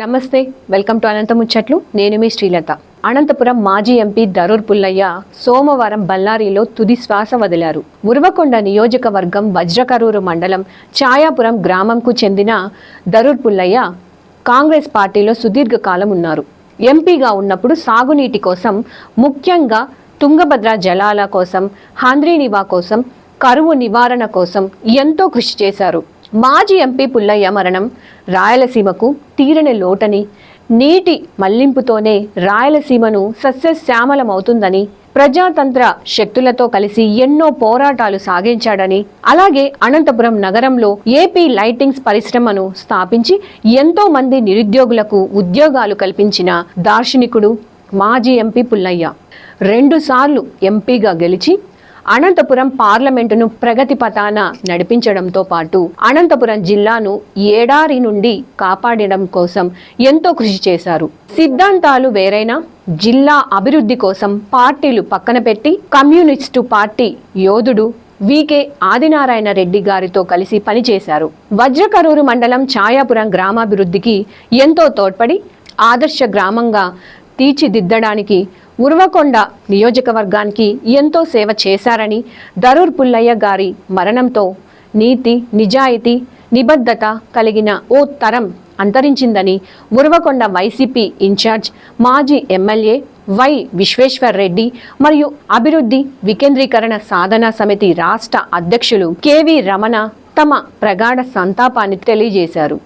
నమస్తే welcome to అనంత ముచ్చట్లు. నేను మీ శ్రీలత. అనంతపురం మాజీ ఎంపీ దరూర్ పుల్లయ్య సోమవారం బళ్ళారిలో తుది శ్వాస వదిలారు. ఉర్వకొండ నియోజకవర్గం వజ్రకరూరు మండలం ఛాయాపురం గ్రామంకు చెందిన దరూర్ పుల్లయ్య కాంగ్రెస్ పార్టీలో సుదీర్ఘకాలం ఉన్నారు. ఎంపీగా ఉన్నప్పుడు సాగునీటి కోసం ముఖ్యంగా తుంగభద్ర జలాల కోసం హాంద్రీనివా కోసం కరువు నివారణ కోసం ఎంతో కృషి చేశారు. మాజీ ఎంపీ పుల్లయ్య మరణం రాయలసీమకు తీరని లోటని నీటి మళ్ళింపుతోనే రాయలసీమను సస్యశ్యామలమవుతుందని ప్రజాతంత్ర శక్తులతో కలిసి ఎన్నో పోరాటాలు సాగించాడని అలాగే అనంతపురం నగరంలో ఏపీ లైటింగ్స్ పరిశ్రమను స్థాపించి ఎంతో మంది నిరుద్యోగులకు ఉద్యోగాలు కల్పించిన దార్శనికుడు మాజీ ఎంపీ పుల్లయ్య. రెండుసార్లు ఎంపీగా గెలిచి అనంతపురం పార్లమెంటును ప్రగతి పథాన నడిపించడంతో పాటు అనంతపురం జిల్లాను ఏడారి నుండి కాపాడడం కోసం ఎంతో కృషి చేశారు. సిద్ధాంతాలు వేరైనా జిల్లా అభివృద్ధి కోసం పార్టీలు పక్కన పెట్టి కమ్యూనిస్టు పార్టీ యోధుడు వికే ఆదినారాయణ రెడ్డి గారితో కలిసి పనిచేశారు. వజ్రకరూరు మండలం ఛాయాపురం గ్రామాభివృద్ధికి ఎంతో తోడ్పడి ఆదర్శ గ్రామంగా తీర్చిదిద్దడానికి ఉర్వకొండ నియోజకవర్గానికి ఎంతో సేవ చేశారని దరూర్ పుల్లయ్య గారి మరణంతో నీతి నిజాయితీ నిబద్ధత కలిగిన ఓ తరం అంతరించిందని ఉరవకొండ వైసీపీ ఇన్ఛార్జ్ మాజీ ఎమ్మెల్యే వై విశ్వేశ్వర్ రెడ్డి మరియు అభివృద్ధి వికేంద్రీకరణ సాధన సమితి రాష్ట్ర అధ్యక్షులు కెవి రమణ తమ ప్రగాఢ సంతాపాన్ని తెలియజేశారు.